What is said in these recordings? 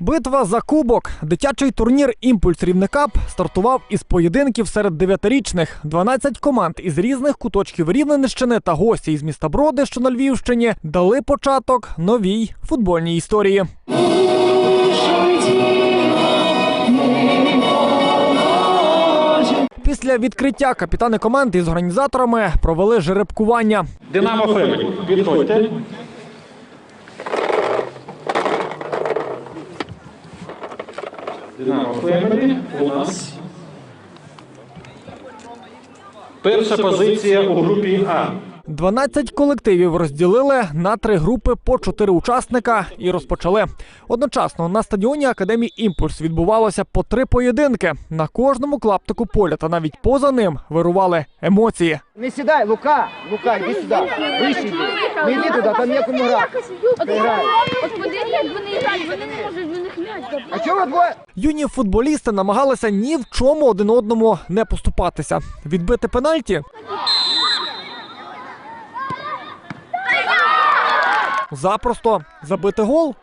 Битва за кубок. Дитячий турнір Імпульс Рівнекап стартував із поєдинків серед дев'ятирічних. 12 команд із різних куточків Рівненщини та гості із міста Броди, що на Львівщині, дали початок новій футбольній історії. Після відкриття капітани команди із організаторами провели жеребкування. Динамо Фемелі, підходьте. Динамо Фемелі у нас. Перша позиція у групі А. 12 колективів розділили на три групи по чотири учасника і розпочали. Одночасно на стадіоні Академії Імпульс відбувалося по три поєдинки. На кожному клаптику поля та навіть поза ним вирували емоції. Не сідай, Лука, Лука, йди сюди. Вище йди. Не йди туди, там некому грати. От, як вони грають, вони не можуть. А чого двоє? Юні футболісти намагалися ні в чому один одному не поступатися. Відбити пенальті. Запросто забити гол.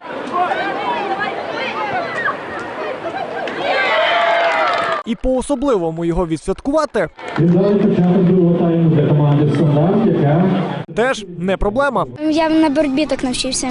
І по-особливому його відсвяткувати для команди яка теж не проблема. Я на боротьбі так навчився.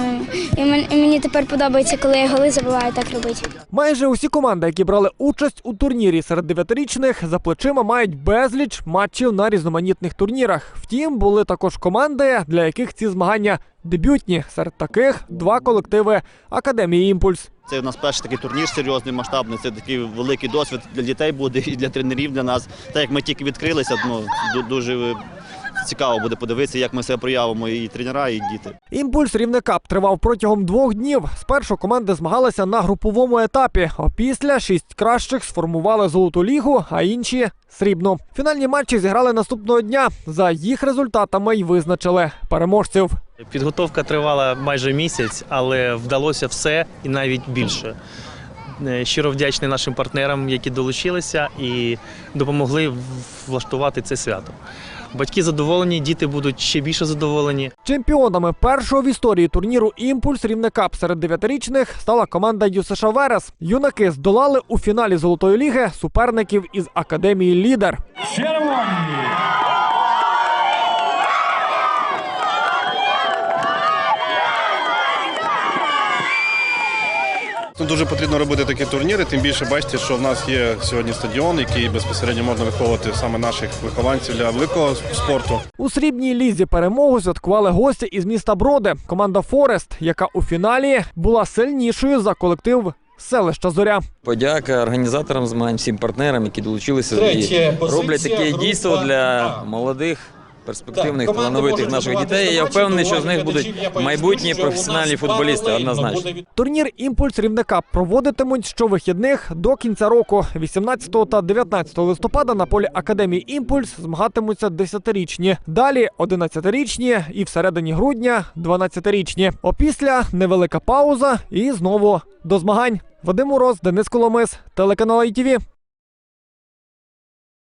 І і мені тепер подобається, коли я голи забиваю так робити. Майже усі команди, які брали участь у турнірі серед дев'ятирічних, за плечима мають безліч матчів на різноманітних турнірах. Втім, були також команди, для яких ці змагання дебютні. Серед таких два колективи Академії Імпульс. Це у нас перший такий турнір серйозний, масштабний. Це такий великий досвід для дітей буде і для тренерів для нас. Так як ми тільки відкрилися, ну дуже цікаво буде подивитися, як ми себе проявимо і тренера, і діти. Імпульс Рівнекап тривав протягом двох днів. Спершу команди змагалися на груповому етапі. Опісля шість кращих сформували золоту лігу, а інші срібну. Фінальні матчі зіграли наступного дня. За їх результатами й визначили переможців. Підготовка тривала майже місяць, але вдалося все і навіть більше. Е, Щиро вдячний нашим партнерам, які долучилися і допомогли влаштувати це свято. Батьки задоволені, діти будуть ще більше задоволені. Чемпіонами першого в історії турніру Імпульс Рівнекап серед дев'ятирічних стала команда ЮСШ Верес. Юнаки здолали у фіналі Золотої ліги суперників із академії Лідер. Ну, Дуже потрібно робити такі турніри, тим більше бачите, що в нас є сьогодні стадіон, який безпосередньо можна виховувати саме наших вихованців для великого спорту. У срібній лізі перемогу святкували гості із міста Броди. Команда Форест, яка у фіналі була сильнішою за колектив селища Зоря. Подяка організаторам змагань, всім партнерам, які долучилися і позиція, роблять таке дійство для молодих, перспективних, талановитих наших дітей. Я впевнений, що з них будуть майбутні професіональні футболісти. Однозначно. Турнір Імпульс Рівнекап проводитимуть щовихідних до кінця року. 18 та 19 листопада на полі Академії Імпульс змагатимуться 10-річні. Далі 11-річні і всередині грудня 12-річні. Опісля невелика пауза і знову до змагань. Вадим Мороз, Денис Коломис, телеканал ITV.